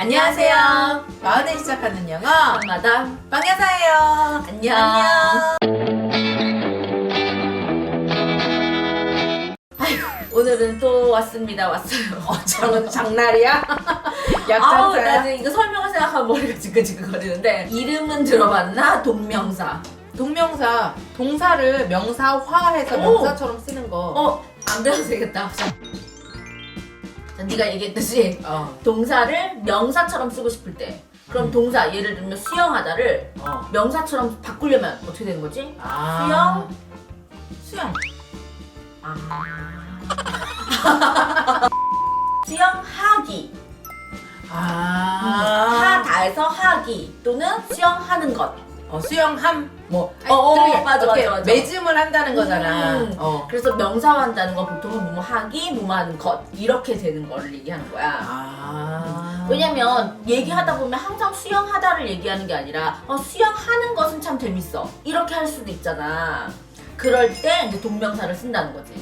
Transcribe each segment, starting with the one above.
안녕하세요. 마흔에 시작하는 영어 마담 빵여사예요. 안녕. 오늘은 또 왔습니다. 왔어요. 장, 장날이야? 아우 약장사야? 나는 이거 설명을 생각하면 머리가 지끈지끈거리는데 이름은 들어봤나? 동명사. 동명사 동사를 명사화해서 오. 명사처럼 쓰는 거. 어? 안 배워도 되겠다. 네가 얘기했듯이 어. 동사를 명사처럼 쓰고 싶을 때 그럼 음. 동사 예를 들면 수영하다를 어. 명사처럼 바꾸려면 어떻게 되는 거지? 아. 수영. 아. 수영하기 아. 하다에서 하기 또는 수영하는 것 어, 수영함. 뭐. 어, 어, 그러게. 맞아, 맞아, 맞아. 매짐을 한다는 거잖아. 음. 어. 그래서 명사화한다는 건 보통은 뭐뭐 하기 뭐뭐 하는 것 이렇게 되는 거를 얘기하는 거야 아. 왜냐면 얘기하다 보면 항상 수영하다를 얘기하는 게 아니라 어, 수영하는 것은 참 재밌어 이렇게 할 수도 있잖아 그럴 때 이제 동명사를 쓴다는 거지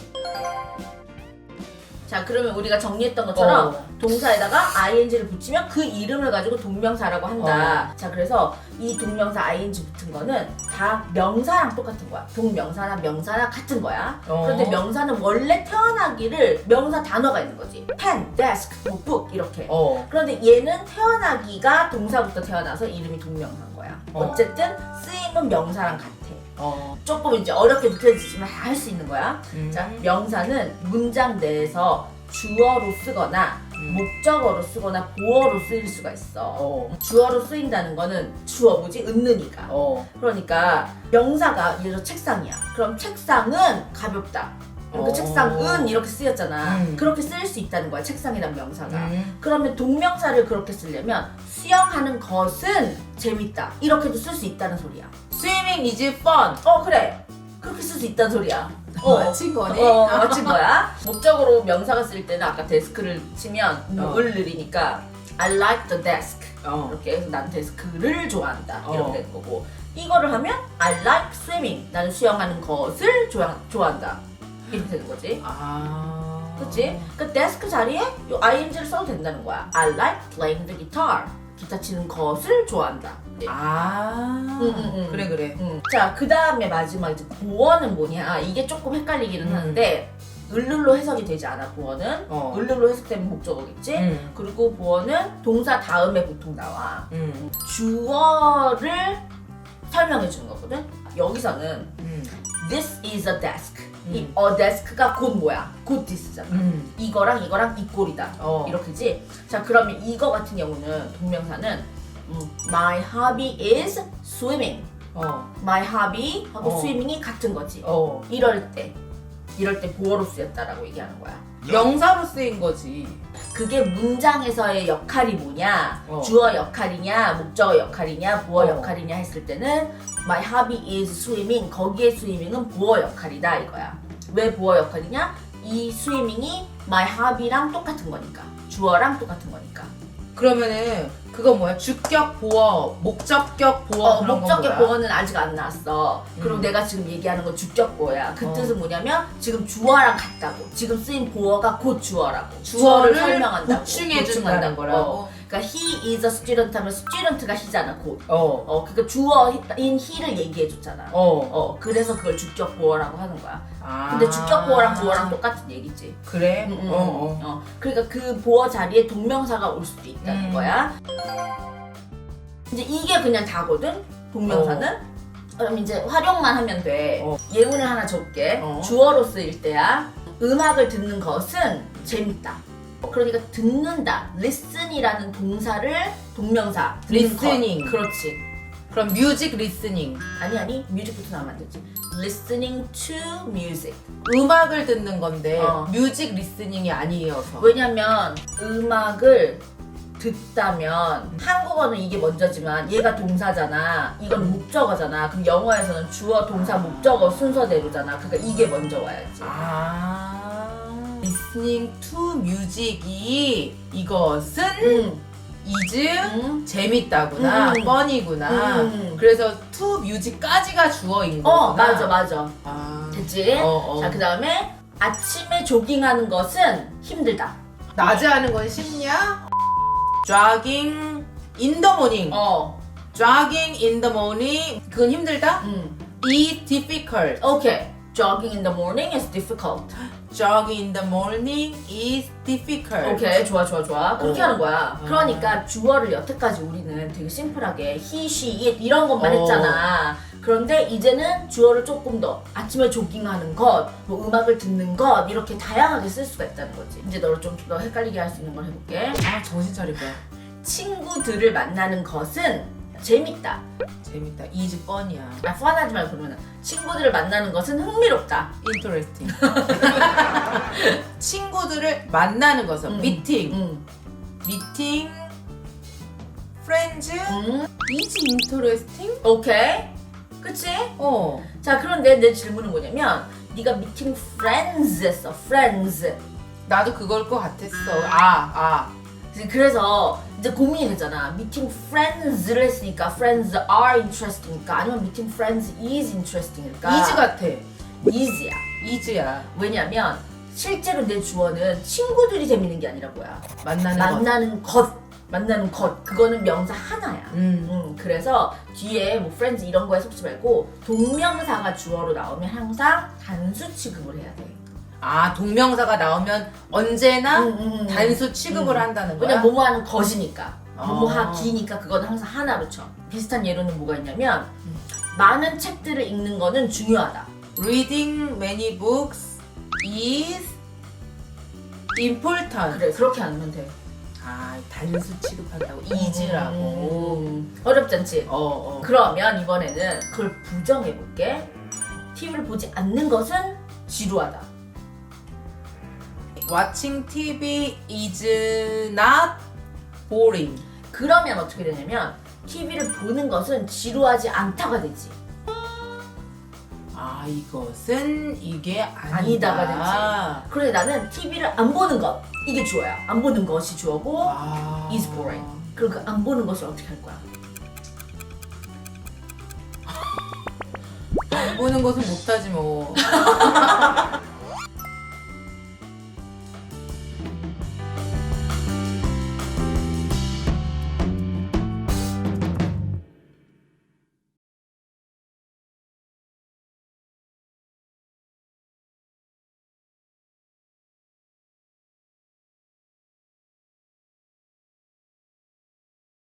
자 그러면 우리가 정리했던 것처럼 어. 동사에다가 ing를 붙이면 그 이름을 가지고 동명사라고 한다 자 그래서 이 동명사 ing 붙은 거는 다 명사랑 똑같은 거야 동명사나 명사나 같은 거야 어. 그런데 명사는 원래 태어나기를 명사 단어가 있는 거지 pen, desk, 뭐 book 이렇게 어. 그런데 얘는 태어나기가 동사부터 태어나서 이름이 동명사인 거야. 어. 어. 쨌든 쓰임은 명사랑 같아. 어. 조금 이제 어렵게 느껴지지만 다할수 있는 거야. 음. 자, 명사는 문장 내에서 주어로 쓰거나 음. 목적어로 쓰거나 보어로 쓰일 수가 있어. 어. 주어로 쓰인다는 거는 주어 뭐지? 은는이가. 어. 그러니까 명사가 예를 들어 책상이야. 그럼 책상은 가볍다. 이렇게 어. 책상은 이렇게 쓰였잖아. 음. 그렇게 쓰일 수 있다는 거야. 책상이란 명사가. 음. 그러면 동명사를 그렇게 쓰려면 수영하는 것은 재밌다 이렇게도 쓸 수 있다는 소리야 스위밍 is fun. 어 그래 그렇게 쓸 수 있다는 소리야 어, 맞힌 거네. 어 맞힌 거야 목적으로 명사가 쓸 때는 아까 데스크를 치면 어. 을 느리니까 I like the desk 어. 이렇게 해서 난 데스크를 좋아한다 어. 이렇게 되는 거고 이거를 하면 I like swimming 나는 수영하는 것을 좋아, 좋아한다 이렇게 되는 거지 아. 그치? 그 데스크 자리에 요 ing를 써도 된다는 거야. I like playing the guitar. 기타 치는 것을 좋아한다. 네. 아. 응, 응, 응. 그래 그래. 음. 자, 그 다음에 마지막 이제 보어는 뭐냐. 이게 조금 헷갈리기는 음. 하는데, 을룰로 해석이 되지 않아, 보어는. 어. 을룰로 해석되면 목적어겠지? 응. 그리고 보어는 동사 다음에 보통 나와. 응. 주어를 설명해 주는 거거든? 여기서는 응. this is a desk. 이 음. a desk가 곧 뭐야? 곧 this잖아. 응. 이거랑 이거랑 이 꼴이다. 어. 이렇게지. 자 그러면 이거 같은 경우는 동명사는 음, My hobby is swimming. 어. My hobby 하고 어. swimming이 같은 거지. 어. 이럴 때 이럴 때 보어로 쓰였다라고 얘기하는 거야. 명사로 쓰인 거지. 그게 문장에서의 역할이 뭐냐, 어. 주어 역할이냐, 목적어 역할이냐, 보어 어. 역할이냐 했을 때는 My hobby is swimming. 거기에 스위밍은 보어 역할이다 이거야. 왜 보어 역할이냐? 이 스위밍이 my hobby랑 똑같은 거니까. 주어랑 똑같은 거니까. 그러면은 그거 뭐야? 주격 보어, 목적격 보어 어, 그런 목적격 건 뭐야? 보어는 아직 안 나왔어. 그리고 음. 내가 지금 얘기하는 건 주격 보어야. 그 어. 뜻은 뭐냐면 지금 주어랑 같다고. 지금 쓰인 보어가 곧 주어라고. 주어를 설명한다고. 보충해 준다는 보충한다고. 거라고. 어. 그러니까 he is a student 하면 student가 he잖아 곧. 어. 어, 그러니까 주어인 he를 얘기해 줬잖아. 어. 어, 그래서 그걸 주격 보어라고 하는 거야. 아. 근데 주격 보어랑 보어랑 똑같은 얘기지. 그래? 음, 음, 어, 어. 어. 그러니까 그 보어 자리에 동명사가 올 수도 있다는 음. 거야. 이제 이게 그냥 다거든. 동명사는. 그럼 이제 활용만 하면 돼. 어. 예문을 하나 줘볼게. 어. 주어로 쓰일 때야. 음악을 듣는 것은 재밌다. 그러니까 듣는다. listen이라는 동사를 동명사. Listening. 그렇지. 그럼 뮤직 리스닝. 아니 아니 뮤직부터 나오면 안 되지. listening to music. 음악을 듣는 건데 어. 뮤직 리스닝이 아니어서. 왜냐면 음악을 듣다면 한국어는 이게 먼저지만 얘가 동사잖아. 이건 목적어잖아. 그럼 영어에서는 주어, 동사, 목적어 순서대로잖아. 그러니까 이게 먼저 와야지. 아. Listening to music이 이것은 응. is 응. 재밌다구나, 음. 뻔이구나. 음. 그래서 to music까지가 주어인 거구나. 어 맞아 맞아. 아. 됐지? 어, 어. 자 그 다음에 아침에 조깅하는 것은 힘들다. 낮에 하는 건 쉽냐? jogging in the morning. 어. jogging in the morning. 그건 힘들다? 음. is difficult. 오케이. Jogging in the morning is difficult. Jogging in the morning is difficult. 오케이 좋아 좋아 좋아 그렇게 어. 하는 거야 아. 그러니까 주어를 여태까지 우리는 되게 심플하게 he, she, it 이런 것만 어. 했잖아 그런데 이제는 주어를 조금 더 아침에 조깅하는 것, 뭐 음악을 듣는 것 이렇게 다양하게 쓸 수가 있다는 거지 이제 너를 좀 더 헷갈리게 할 수 있는 걸 해볼게 아 정신 거야. 친구들을 만나는 것은 재밌다 재밌다. is fun이야. 아 펀하지 말고 그러면 친구들을 만나는 것은 흥미롭다 interesting. 친구들을 만나는 것은 음. meeting. 음. meeting friends 음. is interesting? 오케이 그치? 어. 자 그런데 내 질문은 뭐냐면 네가 meeting friends 했어 friends 나도 그걸 것 같았어. 아, 아. 그래서 이제 고민이 되잖아. Meeting friends를 했으니까 friends are interesting일까? 아니면 meeting friends is interesting일까? Is 같아. is야. Is야. 왜냐면 실제로 내 주어는 친구들이 재밌는 게 아니라 뭐야. 만나는 것. 만나는 것. 만나는 것. 그거는 명사 하나야. 음. 음, 그래서 뒤에 뭐 friends 이런 거에 속지 말고 동명사가 주어로 나오면 항상 단수 취급을 해야 돼 아, 동명사가 나오면 언제나 음, 음, 음. 단수 취급을 음. 한다는 거야? 왜냐면 뭐뭐하는 것이니까 아. 뭐뭐하기니까 그거는 항상 하나로 쳐 비슷한 예로는 뭐가 있냐면 많은 책들을 읽는 거는 중요하다 Reading many books is important. 그래 그렇게 하면 돼 아, 단수 취급한다고. is라고. 음, 어렵지 않지? 어, 어. 그러면 이번에는 그걸 부정해 볼게 TV를 보지 않는 것은 지루하다 Watching TV is not boring. 그러면 어떻게 되냐면 TV를 보는 것은 지루하지 않다가 되지 아, 이것은 이게 아니다. 아니다가 그런데 나는 TV를 안 보는 것 이게 주어야 안 보는 것이 주어고 아. is boring. 그럼 그 안 보는 것을 어떻게 할 거야? 안 보는 것은 못하지 뭐.